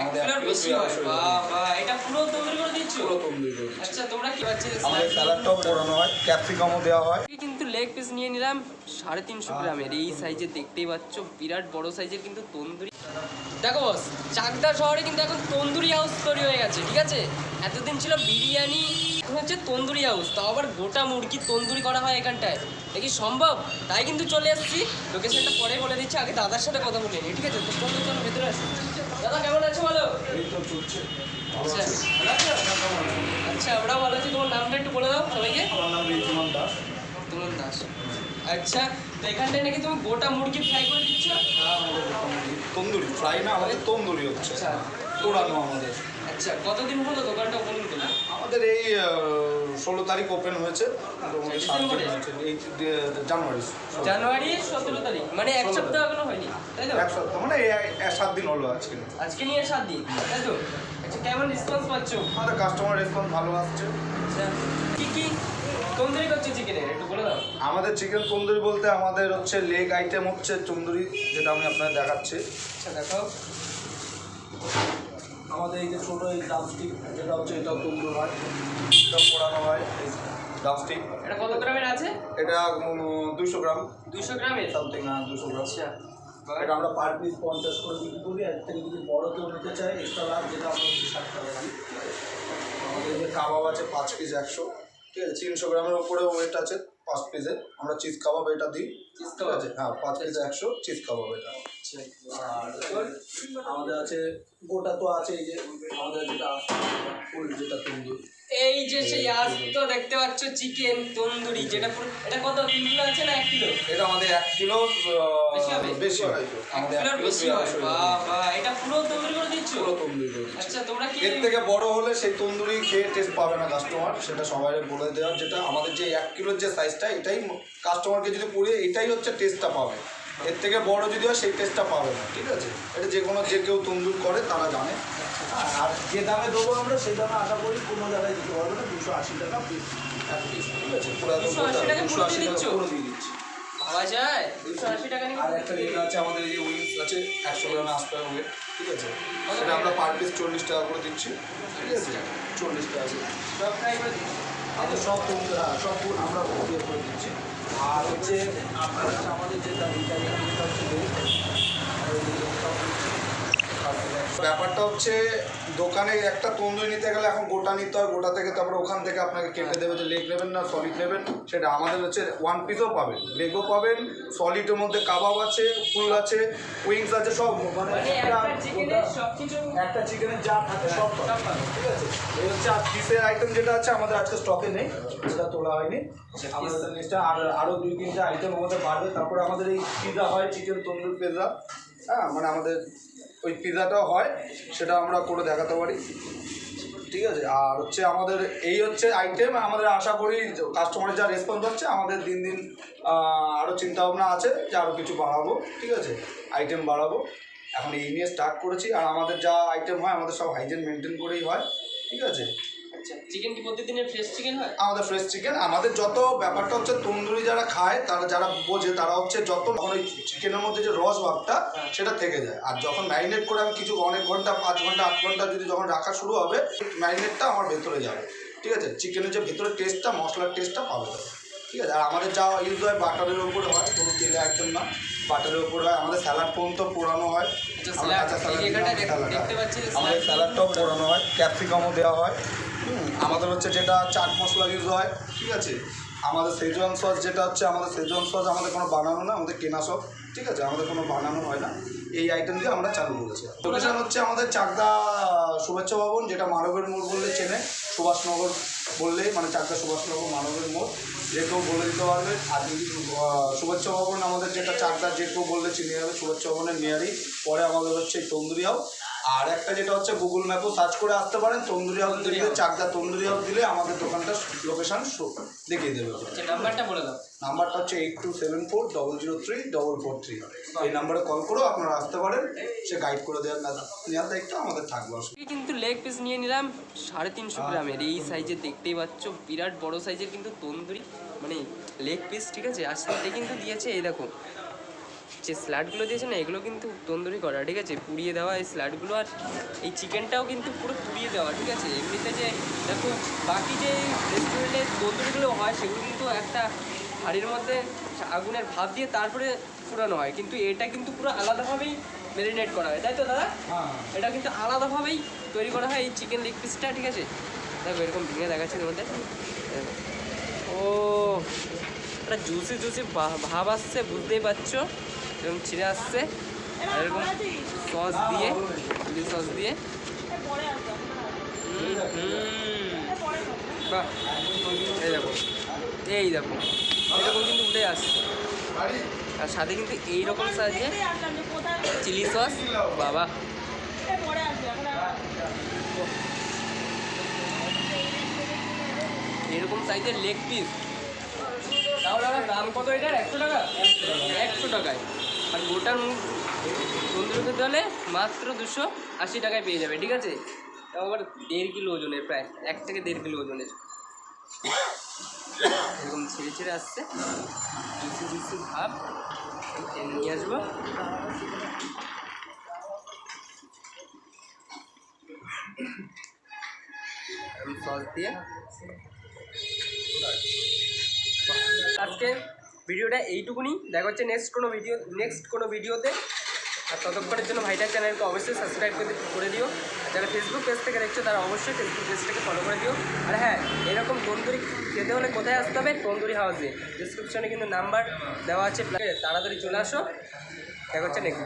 আমাদের কিলোর এক কিলো বেশি হয়। বাহ বাহ এটা পুরো তন্দুরি করে দিচ্ছ? পুরো তন্দুরি করে আচ্ছা তোমরা কি পাচ্ছি আমাদের স্যালাডটাও পোড়ানো হয় ক্যাপসিকামও দেওয়া হয়। কিন্তু লেগ পিস নিয়ে নিলাম সাড়ে তিনশো গ্রামের। এই সাইজে দেখতেই পাচ্ছ বিরাট বড় সাইজের কিন্তু তন্দুরি। দেখো বস চাকদা শহরে কিন্তু এখন তন্দুরি হাউস তৈরি হয়ে গেছে ঠিক আছে? এতদিন ছিল বিরিয়ানি এখন হচ্ছে তন্দুরি হাউস তাও আবার গোটা মুরগি তন্দুরি করা হয় এখানটায়। এটা কি সম্ভব? তাই কিন্তু চলে এসেছি। লোকেশনটা পরে বলে দিচ্ছি আগে দাদার সাথে কথা বলে। নিই ঠিক আছে তো চলো চলো ভেতরে আসো। দাদা কেমন আছো বলো? আচ্ছা আচ্ছা আমরাও ভালো আছি তোমার নামটা একটু বলে দাও সবাইকে। আমার নাম দাস। দাস। আচ্ছা তো এখানটায় নাকি তুমি গোটা মুরগি ফ্রাই করে দিচ্ছ? হ্যাঁ, তন্দুরি ফ্রাই না আমাদের তন্দুরি হচ্ছে। আচ্ছা। পোড়ানো আমাদের। আচ্ছা কতদিন হলো দোকানটা ওপেন করলে আমাদের এই ষোলো তারিখ ওপেন হয়েছে মোটামুটি সাত দিন হয়েছে এই জানুয়ারি জানুয়ারি সতেরো তারিখ মানে এক সপ্তাহ এখনও হয়নি তাই তো? এক সপ্তাহ মানে এই সাত দিন হলো আজকে। আজকে নিয়ে সাত দিন তাই তো? আচ্ছা কেমন রেসপন্স পাচ্ছ? আমাদের কাস্টমার রেসপন্স ভালো আসছে। আচ্ছা কি কি তন্দুরি করছ চিকেনের একটু বলে দাও। আমাদের চিকেন তন্দুরি বলতে আমাদের হচ্ছে লেগ আইটেম হচ্ছে তন্দুরি যেটা আমি আপনাদের দেখাচ্ছি। আচ্ছা দেখো। আমাদের এই যে ছোটো এই ডামস্টিক যেটা হচ্ছে এটাও তন্দুর হয়। এটা পোড়ানো হয় এই ডামস্টিক এটা কত গ্রামের আছে? এটা দুশো গ্রাম। দুশো গ্রামের? সামথিং হ্যাঁ দুশো গ্রাম। আচ্ছা। এটা আমরা পার পিস পঞ্চাশ করে বিক্রি করি। আর থেকে যদি বড় কেউ নিতে চায় এক্সট্রা লাভ যেটা আমরা ষাট টাকা দিই। আমাদের এই যে কাবাব আছে পাঁচ পিস একশো। ঠিক আছে তিনশো গ্রামের ওপরে ওয়েট আছে পাঁচ পিসে আমরা চিজ কাবাব এটা দিই। চিজ ঠিক আছে হ্যাঁ পাঁচ পিস একশো চিজ কাবাব এটা। আমাদের আছে গোটা তো আছে এই যে আমাদের যেটা ফুল যেটা তন্দুর। এই যে সেই আজ তো দেখতে পাচ্ছ চিকেন তন্দুরি যেটা পুরো এটা কত? কিলো আছে না এক কিলো? এটা আমাদের এক কিলো বেশি হবে? বেশি এক আমাদের এক বেশি বাহ বাহ এটা পুরো তন্দুরি করে দিচ্ছ? পুরো তন্দুরি করে আচ্ছা তোমরা কি এর থেকে বড় হলে সেই তন্দুরি খেয়ে টেস্ট পাবে না কাস্টমার সেটা সবাই বলে দেওয়ার যেটা আমাদের যে এক কিলোর যে সাইজটা এটাই কাস্টমারকে যদি পুড়িয়ে এটাই হচ্ছে টেস্টটা পাবে। এর থেকে বড় যদি হয় সেই টেস্টটা পাবে না ঠিক আছে? এটা যে কোনো যে কেউ তন্দুর করে তারা জানে। আর যে দামে দেবো আমরা সেই দামে আশা করি কোনো জায়গায় দিতে পারবে না দুশো আশি টাকা পিস ঠিক আছে? পুরো 280 টাকা দুশো আশি টাকা? পুরো দিয়ে দিচ্ছি। পাওয়া যায়? দুশো আশি টাকা নিয়ে আর একটা যেটা আছে আমাদের এই যে উইংস আছে একশো গ্রামে ওয়েট ঠিক আছে? সেটা আমরা পার পিস চল্লিশ টাকা করে দিচ্ছি ঠিক আছে? চল্লিশ টাকা। আমাদের সব সব আমরা ইয়ে করে দিচ্ছি। আর হচ্ছে আপনার আমাদের যে হচ্ছে ব্যাপারটা হচ্ছে দোকানে একটা তন্দুরি নিতে গেলে এখন গোটা নিতে হয় গোটা থেকে তারপরে ওখান থেকে আপনাকে কেটে দেবে যে লেগ নেবেন না সলিড নেবেন সেটা আমাদের হচ্ছে ওয়ান পিসও পাবেন লেগও পাবেন সলিডের মধ্যে কাবাব আছে ফুল আছে উইংস আছে সব মানে মানে একটা চিকেনের যা থাকে সব। ঠিক আছে? এই হচ্ছে আর পিসের আইটেম যেটা আছে আমাদের আজকে স্টকে নেই সেটা তোলা হয়নি। আমাদের নেক্সটটা আর আরও দুই তিনটা আইটেম আমাদের বাড়বে তারপরে আমাদের এই পিজা হয় চিকেন তন্দুর পিজা হ্যাঁ মানে আমাদের ওই পিজাটাও হয় সেটা আমরা করে দেখাতে পারি। ঠিক আছে? আর হচ্ছে আমাদের এই হচ্ছে আইটেম আমাদের আশা করি কাস্টমারের যা রেসপন্স হচ্ছে, আমাদের দিন দিন আরও চিন্তাভাবনা আছে যে আরও কিছু বাড়াবো। ঠিক আছে? আইটেম বাড়াবো। এখন এই নিয়ে স্টার্ট করেছি। আর আমাদের যা আইটেম হয়, আমাদের সব হাইজেন মেনটেন করেই হয়। ঠিক আছে? আচ্ছা চিকেন কি প্রতিদিনের ফ্রেশ চিকেন হয়? আমাদের ফ্রেশ চিকেন আমাদের যত ব্যাপারটা হচ্ছে তন্দুরি যারা খায় তারা যারা বোঝে তারা হচ্ছে যত ওই চিকেনের মধ্যে যে রস ভাবটা সেটা থেকে যায়। আর যখন ম্যারিনেট করে আমি কিছু অনেক ঘণ্টা পাঁচ ঘণ্টা আট ঘণ্টা যদি যখন রাখা শুরু হবে ম্যারিনেটটা আমার ভেতরে যাবে। ঠিক আছে? চিকেনের যে ভেতরের টেস্টটা মশলার টেস্টটা পাবে। ঠিক আছে? আর আমাদের যা ইউজ হয় বাটারের উপরে হয় কোনো তেলে একদম না। বাটারের উপরে হয়। আমাদের স্যালাড পর্যন্ত পোড়ানো হয়। আচ্ছা, salad, কাঁচা হ্যাঁ। পাচ্ছি আমাদের স্যালাডটাও পোড়ানো হয়। ক্যাপসিকামও দেওয়া হয়। আমাদের হচ্ছে যেটা চাট মশলা ইউজ হয়, ঠিক আছে? আমাদের সেজওয়ান সস যেটা হচ্ছে, আমাদের সেজওয়ান সস আমাদের কোনো বানানো না, আমাদের কেনা সব ঠিক আছে? আমাদের কোনো বানানো হয় না। এই আইটেম দিয়ে আমরা চালু করেছি। লোকেশন হচ্ছে আমাদের চাকদা শুভেচ্ছা ভবন, যেটা মানবের মোড় বললে চেনে। সুভাষনগর বললেই মানে চাকদা সুভাষনগর মানবের মোড়। যে কেউ বলে দিতে পারবে। আর যদি শুভেচ্ছা ভবন আমাদের যেটা চাকদা, যে কেউ বললে চিনে যাবে। শুভেচ্ছা ভবনের নিয়ারই পরে আমাদের হচ্ছে এই তন্দুরি হাউস আর একটা যেটা হচ্ছে গুগল ম্যাপও সার্চ করে আসতে পারেন। তন্দুরি হাউস দিলে চাকদা তন্দুরি হাউস দিলে আমাদের দোকানটা লোকেশন দেখিয়ে দেবে। আচ্ছা নাম্বারটা বলে দাও। নাম্বারটা হচ্ছে eight two seven four double zero three double four three এই নাম্বারে কল করেও আপনারা আসতে পারেন। সে গাইড করে দেওয়ার না- নেওয়ার দায়িত্ব আমাদের থাকবে। কিন্তু লেগ পিস নিয়ে নিলাম সাড়ে তিনশো গ্রামের। এই সাইজের দেখতেই পাচ্ছ বিরাট বড় সাইজের কিন্তু তন্দুরি মানে লেগ পিস ঠিক আছে? আর সাথে কিন্তু দিয়েছে এই দেখো যে স্ল্যাডগুলো দিয়েছে না এগুলো কিন্তু তন্দুরি করা ঠিক আছে? পুড়িয়ে দেওয়া এই স্ল্যাডগুলো আর এই চিকেনটাও কিন্তু পুরো পুড়িয়ে দেওয়া ঠিক আছে? এমনিতে যে দেখো বাকি যে রেস্টুরেন্টে তন্দুরিগুলো হয় সেগুলো কিন্তু একটা হাঁড়ির মধ্যে আগুনের ভাব দিয়ে তারপরে পুরানো হয়। কিন্তু এটা কিন্তু পুরো আলাদাভাবেই ম্যারিনেট করা হয় তাই তো দাদা? হ্যাঁ। এটা কিন্তু আলাদাভাবেই তৈরি করা হয় এই চিকেন লেগ পিসটা ঠিক আছে? দেখো এরকম ভেঙে দেখাচ্ছে তোমাদের। ও একটা জুসি জুসি ভাব আসছে বুঝতেই পারছ? এরকম ছিঁড়ে আসছে এরকম সস দিয়ে চিলি সস দিয়ে। বাহ, এই দেখো এই দেখো, এরকম কিন্তু উঠে আসছে। আর সাথে কিন্তু এইরকম সাইজে চিলি সস বাবা। এরকম সাইজের লেগ পিস তাহলে আমার দাম কত এটার? একশো টাকা? একশো টাকায়। আর গোটার মুখ তন্দুরি খেতে মাত্র দুশো আশি টাকায় পেয়ে যাবে, ঠিক আছে? তাও আবার দেড় কিলো ওজনের প্রায়, এক থেকে দেড় কিলো ওজনের। এরকম ছিঁড়ে ছিঁড়ে আসছে। জুসি জুসি ভাব। নিয়ে আসব। সস দিয়ে। আজকে ভিডিওটা এইটুকুনি। দেখা হচ্ছে নেক্সট কোনো ভিডিও নেক্সট কোনো ভিডিওতে আর ততক্ষণের জন্য ভাইটার চ্যানেলকে অবশ্যই সাবস্ক্রাইব করে করে দিও। আর যারা ফেসবুক পেজ থেকে দেখছ, তারা অবশ্যই ফেসবুক পেজটাকে ফলো করে দিও। আর হ্যাঁ এরকম তন্দুরি খেতে হলে কোথায় আসতে হবে? তন্দুরি হাউসে ডিসক্রিপশনে কিন্তু নাম্বার দেওয়া আছে। তাড়াতাড়ি চলে আসো। দেখা হচ্ছে নেক্সট